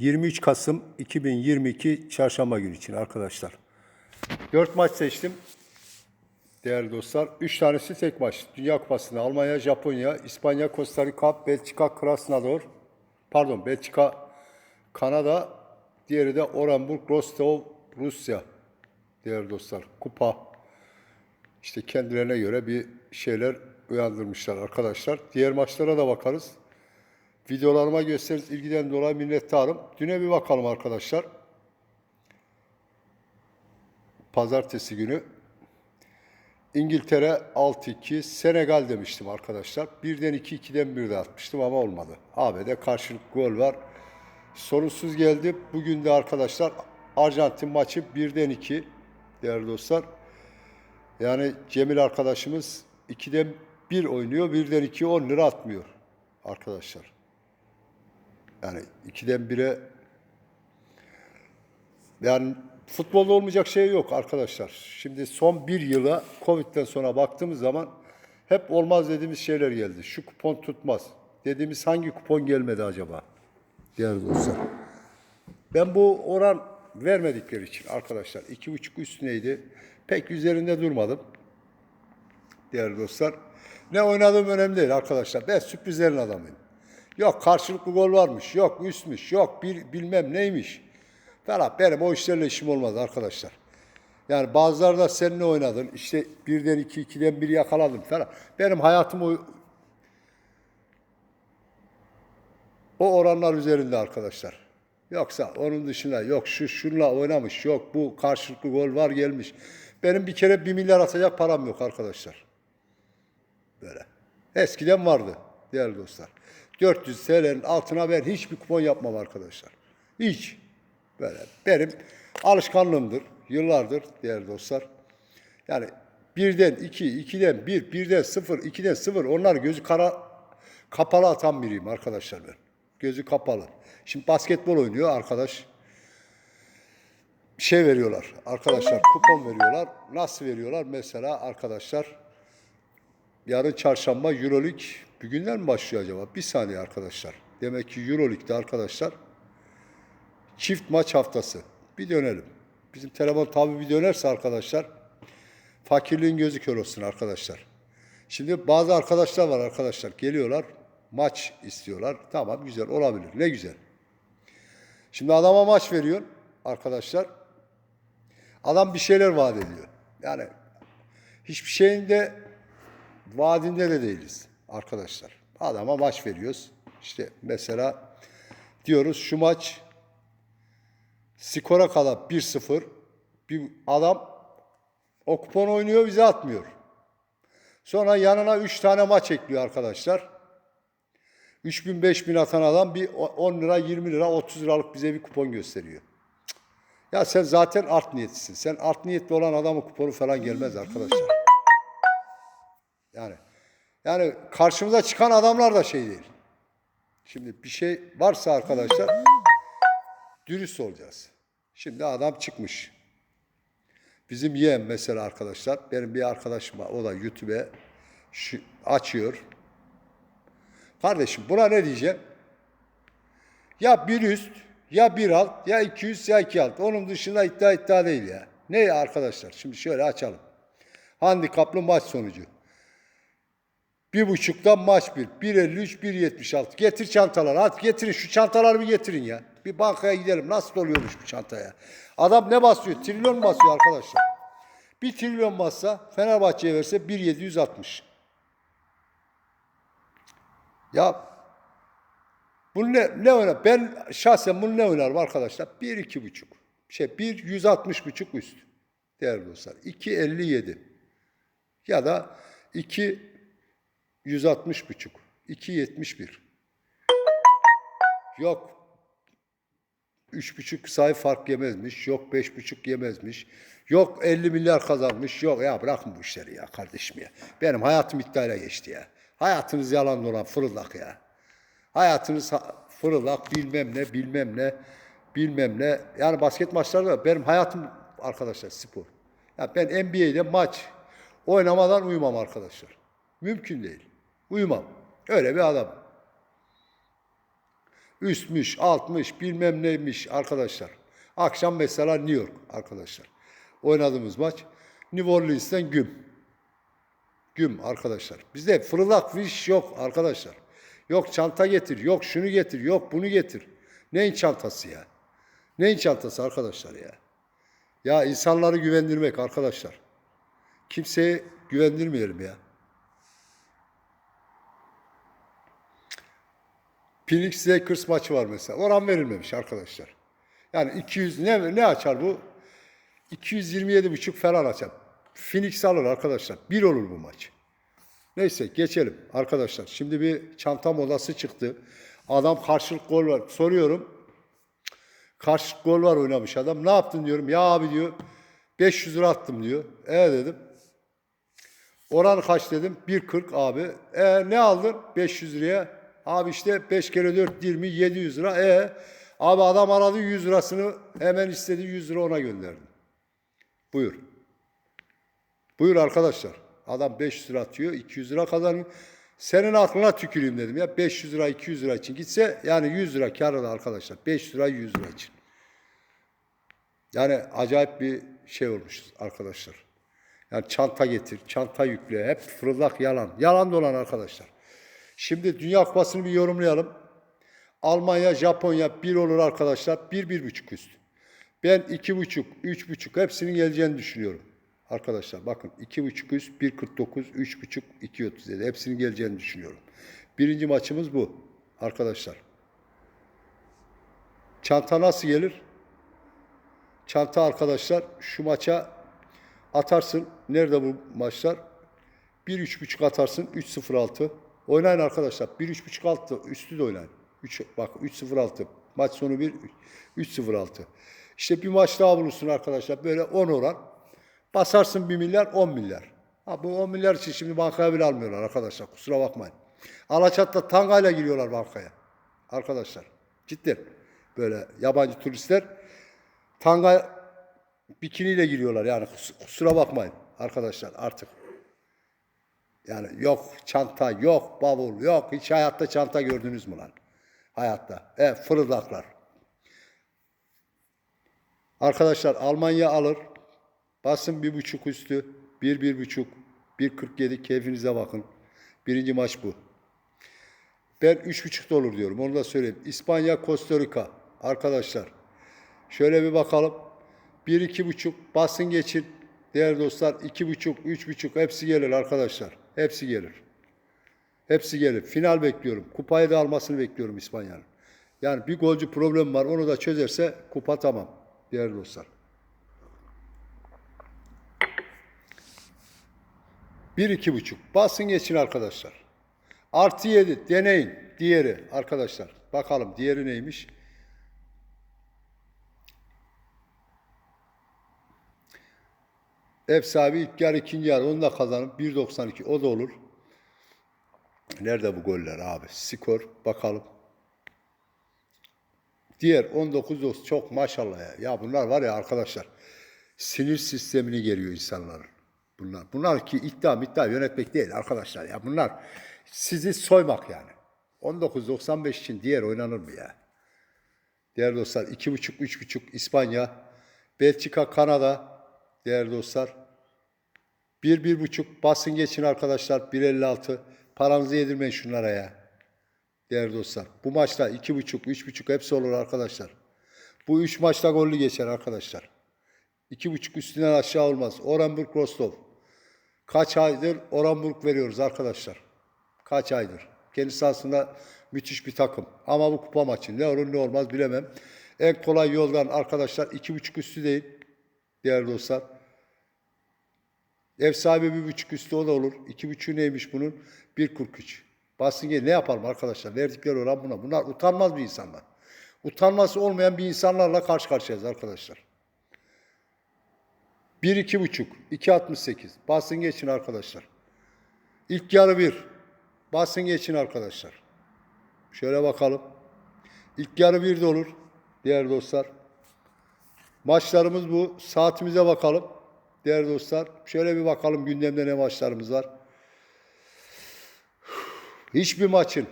23 Kasım 2022 Çarşamba günü için arkadaşlar. 4 maç seçtim. Değerli dostlar. 3 tanesi tek maç. Dünya Kupası'nda Almanya, Japonya, İspanya, Costa Rica, Belçika, Krasnodar. Pardon Belçika, Kanada. Diğeri de Orenburg, Rostov, Rusya. Değerli dostlar. Kupa. İşte kendilerine göre bir şeyler uyandırmışlar arkadaşlar. Diğer maçlara da bakarız. Videolarıma gösterdiğiniz ilgiden dolayı minnettarım. Düne bir bakalım arkadaşlar. Pazartesi günü. İngiltere 6-2, Senegal demiştim arkadaşlar. Birden 2, 2'den 1 de atmıştım ama olmadı. AB'de karşılık gol var. Sorunsuz geldi. Bugün de arkadaşlar Arjantin maçı 1'den 2 değerli dostlar. Yani Cemil arkadaşımız 2'den 1 oynuyor, 1'den 2 10 lira atmıyor arkadaşlar. Yani 2'den 1'e yani futbolda olmayacak şey yok arkadaşlar. Şimdi son bir yıla Covid'den sonra baktığımız zaman hep olmaz dediğimiz şeyler geldi. Şu kupon tutmaz. Dediğimiz hangi kupon gelmedi acaba? Değerli dostlar. Ben bu oran vermedikleri için arkadaşlar iki buçuk üstüneydi. Pek üzerinde durmadım. Değerli dostlar. Ne oynadığım önemli değil arkadaşlar. Ben sürprizlerin adamıyım. Yok karşılıklı gol varmış, yok üstmüş, yok bir, bilmem neymiş. Falan benim o işlerle işim olmaz arkadaşlar. Yani bazıları da seninle oynadın. İşte birden iki, ikiden bir yakaladım falan. Benim hayatım o, o oranlar üzerinde arkadaşlar. Yoksa onun dışında yok şu şunla oynamış, yok bu karşılıklı gol var gelmiş. Benim bir kere bir milyar atacak param yok arkadaşlar. Böyle. Eskiden vardı değerli dostlar. 400 TL'nin altına ben hiçbir kupon yapmam arkadaşlar. Hiç. Böyle. Benim alışkanlığımdır. Yıllardır değerli dostlar. Yani birden iki, ikiden bir, birden sıfır, ikiden sıfır. Onlar gözü kara kapalı atan biriyim arkadaşlar ben. Gözü kapalı. Şimdi basketbol oynuyor arkadaş. Şey veriyorlar. Arkadaşlar kupon veriyorlar. Nasıl veriyorlar? Mesela arkadaşlar yarın çarşamba Euroleague bugünden mi başlıyor acaba? Bir saniye arkadaşlar. Demek ki Euroleague'de arkadaşlar çift maç haftası. Bir dönelim. Bizim telefon tabi bir dönerse arkadaşlar fakirliğin gözü kör olsun arkadaşlar. Şimdi bazı arkadaşlar var arkadaşlar geliyorlar maç istiyorlar. Tamam güzel olabilir. Ne güzel. Şimdi adama maç veriyor arkadaşlar. Adam bir şeyler vaat ediyor. Yani hiçbir şeyin de vaadinde de değiliz arkadaşlar. Adama maç veriyoruz. İşte mesela diyoruz şu maç skora kala 1-0 bir adam o kupon oynuyor bize atmıyor. Sonra yanına 3 tane maç ekliyor arkadaşlar. 3000 5000 atan adam bir 10 lira 20 lira 30 liralık bize bir kupon gösteriyor. Ya sen zaten art niyetlisin. Sen art niyetli olan adamın kuponu falan gelmez arkadaşlar. Yani yani karşımıza çıkan adamlar da şey değil. Şimdi bir şey varsa arkadaşlar dürüst olacağız. Şimdi adam çıkmış. Bizim yeğen mesela arkadaşlar, benim bir arkadaşım var, o da YouTube'e açıyor. Kardeşim buna ne diyeceğim? Ya bir üst, ya bir alt, ya iki üst, ya iki alt. Onun dışında iddia iddia değil ya. Ne arkadaşlar? Şimdi şöyle açalım. Handikaplı maç sonucu. Bir buçuktan maç bir. 1.53, 1.76. Getir çantaları. Hadi getirin şu çantaları bir getirin ya. Bir bankaya gidelim. Nasıl oluyormuş bu çantaya? Adam ne basıyor? Trilyon basıyor arkadaşlar? Bir trilyon bassa Fenerbahçe'ye verse 1.760. Ya bunu ne, ne oynar? Ben şahsen bunu ne oynarım arkadaşlar? 1 iki buçuk. Şey 1 160 buçuk üst. Değerli dostlar. 2.57. Ya da 2 160 buçuk. 2.71. Yok. Üç buçuk sayı fark yemezmiş. Yok beş buçuk yemezmiş. Yok 50 milyar kazanmış. Yok ya bırakın bu işleri ya kardeşim ya. Benim hayatım iddiayla geçti ya. Hayatınız yalan dolan fırıldak ya. Hayatınız ha- fırıldak bilmem ne bilmem ne bilmem ne. Yani basket maçları da benim hayatım arkadaşlar spor. Ya ben NBA'de maç oynamadan uyumam arkadaşlar. Mümkün değil. Uyumam. Öyle bir adam. Üstmüş, altmış, bilmem neymiş arkadaşlar. Akşam mesela New York arkadaşlar. Oynadığımız maç. New Orleans'ten güm. Güm arkadaşlar. Bizde fırlak fiş yok arkadaşlar. Yok çanta getir, yok şunu getir, yok bunu getir. Neyin çantası ya? Neyin çantası arkadaşlar ya? Ya insanları güvendirmek arkadaşlar. Kimseye güvendirmeyelim ya. Phoenix Lakers maçı var mesela. Oran verilmemiş arkadaşlar. Yani 200 ne ne açar bu? 227,5 falan açar. Phoenix alır arkadaşlar. Bir olur bu maç. Neyse geçelim arkadaşlar. Şimdi bir çanta modası çıktı. Adam karşılık gol var. Soruyorum. Karşılık gol var oynamış adam. Ne yaptın diyorum. Ya abi diyor 500 lira attım diyor. E dedim. Oran kaç dedim? 1.40 abi. E ne aldın 500 liraya? Abi işte 5 kere 4 20 700 lira. E abi adam aradı 100 lirasını hemen istedi 100 lira ona gönderdim. Buyur. Buyur arkadaşlar. Adam 500 lira atıyor, 200 lira kazanıyor. Senin aklına tüküreyim dedim ya. 500 lira, 200 lira için gitse yani 100 lira da arkadaşlar. 500 lira, 100 lira için. Yani acayip bir şey olmuş arkadaşlar. Yani çanta getir, çanta yükle, hep fırıldak yalan. Yalan dolan arkadaşlar. Şimdi Dünya Kupası'nı bir yorumlayalım. Almanya, Japonya bir olur arkadaşlar. Bir, bir buçuk üst. Ben iki buçuk, üç buçuk hepsinin geleceğini düşünüyorum. Arkadaşlar bakın iki buçuk üst, bir kırk dokuz, üç buçuk, iki otuz yedi. Hepsinin geleceğini düşünüyorum. Birinci maçımız bu arkadaşlar. Çanta nasıl gelir? Çanta arkadaşlar şu maça atarsın. Nerede bu maçlar? 1-3.5 atarsın. 3-0-6. Oynayın arkadaşlar. 1-3.5 altı. Üstü de oynayın. 3, bak 3-0-6. Maç sonu 1 3-0-6. İşte bir maç daha bulursun arkadaşlar. Böyle 10 oran. Basarsın 1 milyar 10 milyar. Ha, bu 10 milyar için şimdi bankaya bile almıyorlar arkadaşlar. Kusura bakmayın. Alaçat'ta tangayla giriyorlar bankaya. Arkadaşlar. Cidden. Böyle yabancı turistler tanga bikiniyle giriyorlar yani kus- kusura bakmayın arkadaşlar artık. Yani yok çanta, yok bavul, yok hiç hayatta çanta gördünüz mü lan? Hayatta. Evet fırıldaklar. Arkadaşlar Almanya alır. Basın bir buçuk üstü. Bir, bir buçuk. Bir kırk yedi. Keyfinize bakın. Birinci maç bu. Ben üç buçukta olur diyorum. Onu da söyleyeyim. İspanya, Costa Rica. Arkadaşlar. Şöyle bir bakalım. Bir, iki buçuk. Basın geçin. Değerli dostlar. iki buçuk, üç buçuk. Hepsi gelir arkadaşlar. Hepsi gelir. Hepsi gelir. Final bekliyorum. Kupayı da almasını bekliyorum İspanya'nın. Yani bir golcü problem var. Onu da çözerse kupa tamam. Değerli dostlar. Bir iki buçuk. Basın geçin arkadaşlar. Artı yedi. Deneyin. Diğeri arkadaşlar. Bakalım diğeri neymiş? Ev sahibi ilk yarı ikinci yarı onu da kazanıp 1.92 o da olur. Nerede bu goller abi? Skor bakalım. Diğer 19 çok maşallah ya. Ya bunlar var ya arkadaşlar. Sinir sistemini geriyor insanların. Bunlar. Bunlar ki iddia iddia yönetmek değil arkadaşlar ya. Bunlar sizi soymak yani. 19.95 için diğer oynanır mı ya? Değerli dostlar 2.5 3.5 İspanya, Belçika, Kanada değerli dostlar. 1 1.5 basın geçin arkadaşlar 1.56. Paranızı yedirmeyin şunlara ya. Değerli dostlar. Bu maçta 2.5 3.5 hepsi olur arkadaşlar. Bu 3 maçta gollü geçer arkadaşlar. 2.5 üstünden aşağı olmaz. Orenburg Rostov. Kaç aydır Orenburg veriyoruz arkadaşlar. Kaç aydır. Kendisi aslında müthiş bir takım. Ama bu kupa maçı ne olur ne olmaz bilemem. En kolay yoldan arkadaşlar 2.5 üstü değil. Değerli dostlar. Ev sahibi bir buçuk üstü o da olur. İki buçuğu neymiş bunun? 1.43. Basın gel ne yapalım arkadaşlar? Verdikleri oran buna. Bunlar utanmaz bir insanlar. Utanması olmayan bir insanlarla karşı karşıyayız arkadaşlar. 1 iki buçuk, 2.68. Basın geçin arkadaşlar. İlk yarı 1. Basın geçin arkadaşlar. Şöyle bakalım. İlk yarı 1 de olur. Diğer dostlar. Maçlarımız bu. Saatimize bakalım. Değerli dostlar. Şöyle bir bakalım gündemde ne maçlarımız var. Hiçbir maçın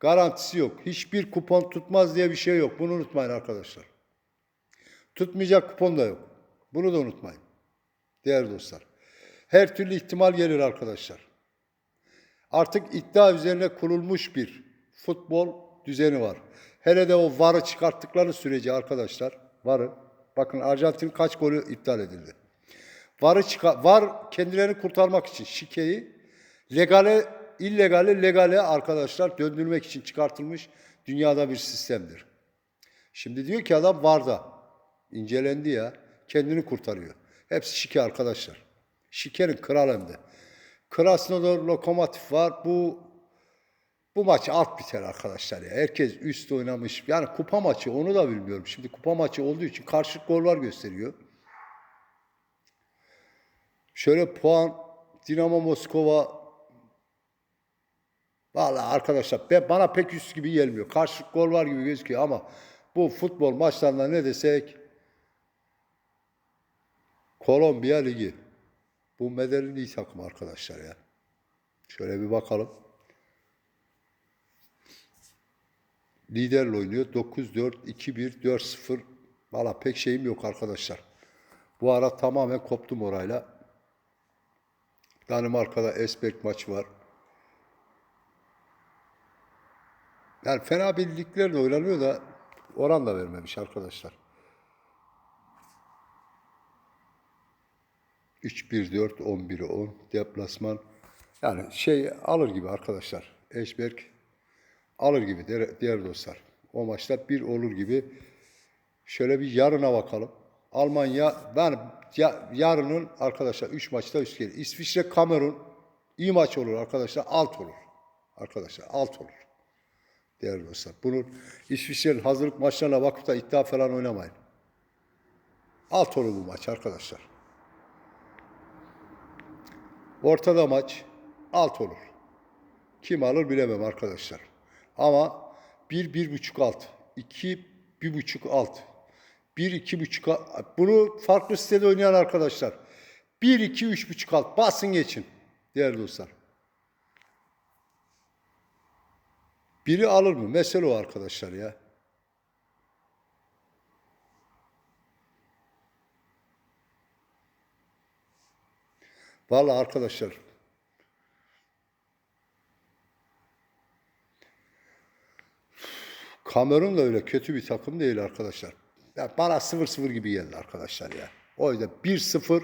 Garantisi yok. Hiçbir kupon tutmaz diye bir şey yok. Bunu unutmayın arkadaşlar. Tutmayacak kupon da yok. Bunu da unutmayın. Değerli dostlar. Her türlü ihtimal gelir arkadaşlar. Artık iddia üzerine kurulmuş bir futbol düzeni var. Hele de o VAR'ı çıkarttıkları sürece arkadaşlar, VAR'ı, bakın Arjantin kaç golü iptal edildi. VAR'ı çıkar, VAR kendilerini kurtarmak için şikeyi legale, illegale, legale arkadaşlar döndürmek için çıkartılmış dünyada bir sistemdir. Şimdi diyor ki adam VAR'da incelendi ya, kendini kurtarıyor. Hepsi şike arkadaşlar. Şikenin kral hem de. Krasnodar Lokomotiv var. Bu bu maç alt biter arkadaşlar ya. Herkes üst oynamış. Yani kupa maçı onu da bilmiyorum. Şimdi kupa maçı olduğu için karşılık goller gösteriyor. Şöyle puan Dinamo Moskova Vallahi arkadaşlar ben, bana pek üst gibi gelmiyor. Karşılık gol var gibi gözüküyor ama bu futbol maçlarında ne desek Kolombiya Ligi. Bu Medellin iyi takım arkadaşlar ya. Şöyle bir bakalım. Liderle oynuyor. 9-4, 2-1, 4-0. Valla pek şeyim yok arkadaşlar. Bu ara tamamen koptum orayla. Danimarka'da Esberg maçı var. Yani fena bir ligler de oynanıyor da oran da vermemiş arkadaşlar. 3-1-4, 11'e 10 deplasman. Yani şey alır gibi arkadaşlar. Eşberg alır gibi diğer dostlar. O maçlar bir olur gibi. Şöyle bir yarına bakalım. Almanya ben ya, yarının arkadaşlar 3 maçta üst gelir. İsviçre Kamerun iyi maç olur arkadaşlar. Alt olur. Arkadaşlar alt olur. Değerli dostlar. Bunun İsviçre'nin hazırlık maçlarına bakıp da iddia falan oynamayın. Alt olur bu maç arkadaşlar. Ortada maç alt olur. Kim alır bilemem arkadaşlar. Ama 1 bir, 1.5 alt, 2 1.5 alt, 1 2.5 alt. Bunu farklı sitede oynayan arkadaşlar. 1 2 3.5 alt basın geçin değerli dostlar. Biri alır mı? Mesele o arkadaşlar ya. Vallahi arkadaşlar Kamerun da öyle kötü bir takım değil arkadaşlar. Ya bana 0-0 gibi geldi arkadaşlar ya. O yüzden 1-0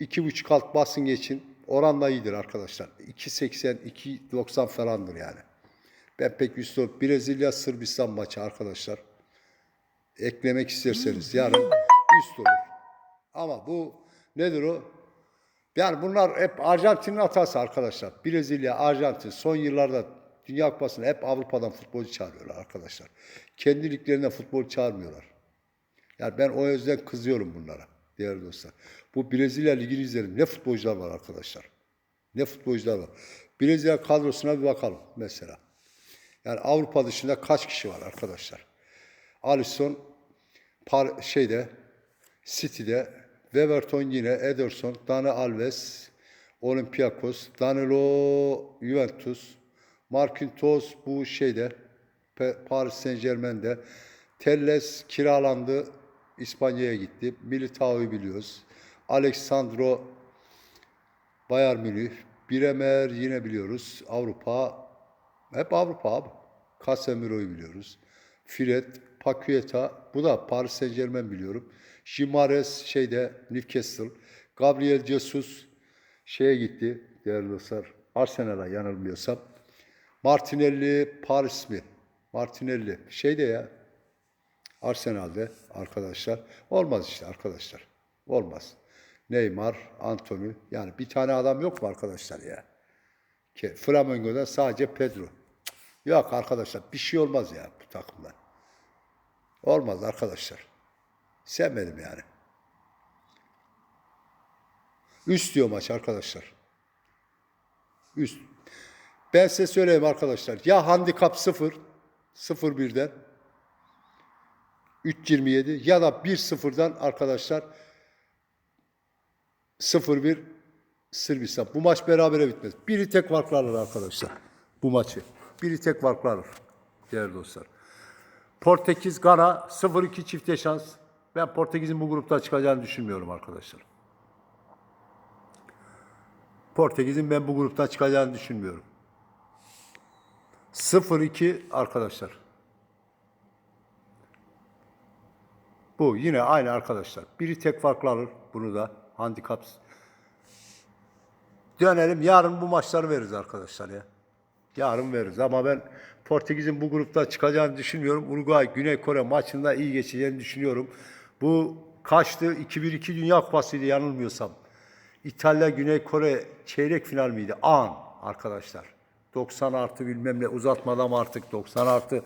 2.5 alt basın geçin. Oran da iyidir arkadaşlar. 2.80 2.90 falandır yani. Ben pek üstü. Brezilya Sırbistan maçı arkadaşlar. Eklemek isterseniz yarın üst olur. Ama bu nedir o? Yani bunlar hep Arjantin'in hatası arkadaşlar. Brezilya, Arjantin son yıllarda Dünya Kupası'na hep Avrupa'dan futbolcu çağırıyorlar arkadaşlar. Kendi liglerine futbol çağırmıyorlar. Yani ben o yüzden kızıyorum bunlara değerli dostlar. Bu Brezilya Ligi'ni izledim. Ne futbolcular var arkadaşlar. Ne futbolcular var. Brezilya kadrosuna bir bakalım mesela. Yani Avrupa dışında kaç kişi var arkadaşlar? Alisson par şeyde City'de Weverton yine Ederson, Dani Alves, Olympiakos, Danilo Juventus, Marquinhos bu şeyde Paris Saint Germain'de, Telles kiralandı İspanya'ya gitti. Militao'yu biliyoruz. Alexandro Bayern Münih, Bremer yine biliyoruz. Avrupa, hep Avrupa abi. Casemiro'yu biliyoruz. Fred, Paqueta, bu da Paris Saint Germain biliyorum. Jimares şeyde Newcastle. Gabriel Jesus şeye gitti değerli dostlar. Arsenal'a yanılmıyorsam. Martinelli Paris mi? Martinelli şeyde ya. Arsenal'de arkadaşlar. Olmaz işte arkadaşlar. Olmaz. Neymar, Anthony. Yani bir tane adam yok mu arkadaşlar ya? Ki Flamengo'da sadece Pedro. Yok arkadaşlar bir şey olmaz ya bu takımda. Olmaz arkadaşlar. Sevmedim yani. Üst diyor maç arkadaşlar. Üst. Ben size söyleyeyim arkadaşlar. Ya handikap 0, 0-1'den 3.27 ya da 1-0'dan arkadaşlar 0-1 Sırbistan. Bu maç berabere bitmez. Biri tek farklı alır arkadaşlar bu maçı. Biri tek farklı alır. Değerli dostlar. Portekiz, Gana 0-2 çifte şans. Ben Portekiz'in bu grupta çıkacağını düşünmüyorum arkadaşlar. Portekiz'in ben bu gruptan çıkacağını düşünmüyorum. 0-2 arkadaşlar. Bu yine aynı arkadaşlar. Biri tek farklı alır bunu da. Handikap. Dönelim yarın bu maçları veririz arkadaşlar ya. Yarın veririz ama ben Portekiz'in bu grupta çıkacağını düşünmüyorum. Uruguay, Güney Kore maçında iyi geçeceğini düşünüyorum. Bu kaçtı? 2-1-2 Dünya Kupası'ydı yanılmıyorsam. İtalya, Güney Kore çeyrek final miydi? An arkadaşlar. 90 artı bilmem ne uzatmadan artık 90 artı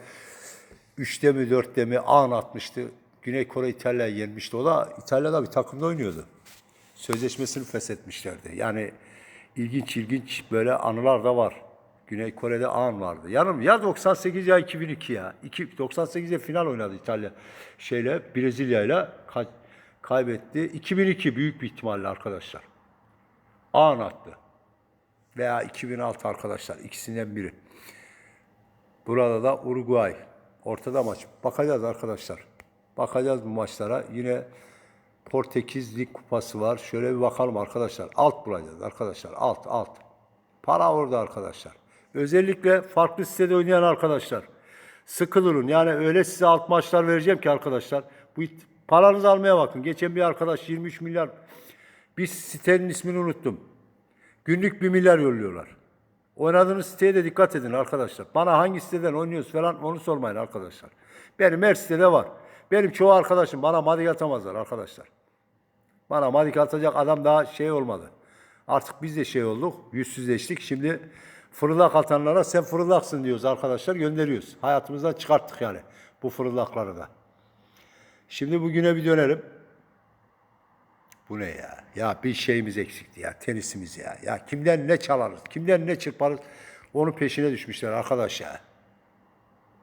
3'te mi 4'te mi an atmıştı. Güney Kore İtalya'yı yenmişti. O da İtalya'da bir takımda oynuyordu. Sözleşmesini feshetmişlerdi. Yani ilginç ilginç böyle anılar da var. Güney Kore'de an vardı. Yanım ya 98 ya 2002 ya. 2 98'de final oynadı İtalya şeyle Brezilya'yla ka- kaybetti. 2002 büyük bir ihtimalle arkadaşlar. An attı. Veya 2006 arkadaşlar ikisinden biri. Burada da Uruguay. Ortada maç. Bakacağız arkadaşlar. Bakacağız bu maçlara. Yine Portekiz Lig Kupası var. Şöyle bir bakalım arkadaşlar. Alt bulacağız arkadaşlar. Alt, alt. Para orada arkadaşlar. Özellikle farklı sitede oynayan arkadaşlar. Sıkı durun. Yani öyle size alt maçlar vereceğim ki arkadaşlar. Bu paranızı almaya bakın. Geçen bir arkadaş 23 milyar bir sitenin ismini unuttum. Günlük 1 milyar yolluyorlar. Oynadığınız siteye de dikkat edin arkadaşlar. Bana hangi siteden oynuyoruz falan onu sormayın arkadaşlar. Benim her sitede var. Benim çoğu arkadaşım bana madik atamazlar arkadaşlar. Bana madik atacak adam daha şey olmadı. Artık biz de şey olduk, yüzsüzleştik. Şimdi fırıldak atanlara sen fırıldaksın diyoruz arkadaşlar, gönderiyoruz. Hayatımızdan çıkarttık yani bu fırıldakları da. Şimdi bugüne bir dönelim. Bu ne ya? Ya bir şeyimiz eksikti ya, tenisimiz ya. Ya kimden ne çalarız, kimden ne çırparız, onun peşine düşmüşler arkadaş ya.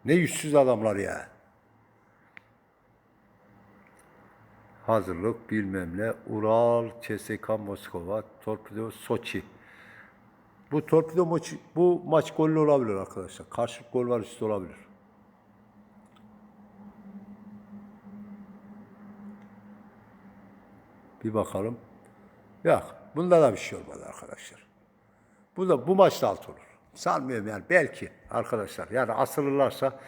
Ne yüzsüz adamlar ya. Hazırlık bilmem ne, Ural, CSKA Moskova, Torpido, Soçi. Bu Torpido maçı, bu maç gollü olabilir arkadaşlar. Karşılık gol var üstü olabilir. Bir bakalım. Yok. Bunda da bir şey olmadı arkadaşlar. Bu da bu maçta alt olur. Sanmıyorum yani belki arkadaşlar. Yani asılırlarsa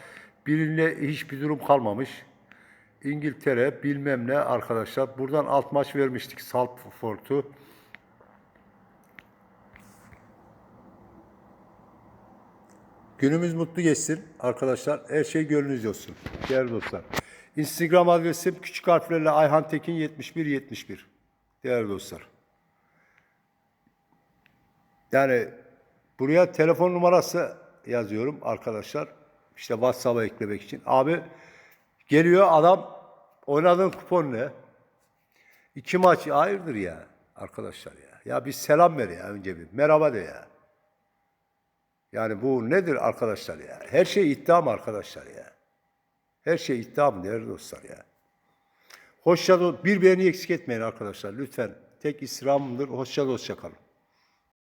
birinde hiçbir durum kalmamış. İngiltere bilmem ne arkadaşlar. Buradan alt maç vermiştik Salford'u. Günümüz mutlu geçsin arkadaşlar. Her şey gönlünüzce olsun. Değerli dostlar. Instagram adresim küçük harflerle Ayhan Tekin 7171. Değerli dostlar. Yani buraya telefon numarası yazıyorum arkadaşlar. İşte WhatsApp'a eklemek için. Abi geliyor adam oynadığın kupon ne? İki maç hayırdır ya arkadaşlar ya. Ya bir selam ver ya önce bir. Merhaba de ya. Yani bu nedir arkadaşlar ya? Her şey iddia mı arkadaşlar ya? Her şey iddia mı değerli dostlar ya? Hoşça bir beğeni eksik etmeyin arkadaşlar lütfen. Tek istirhamımdır. Hoşça hoşça kalın.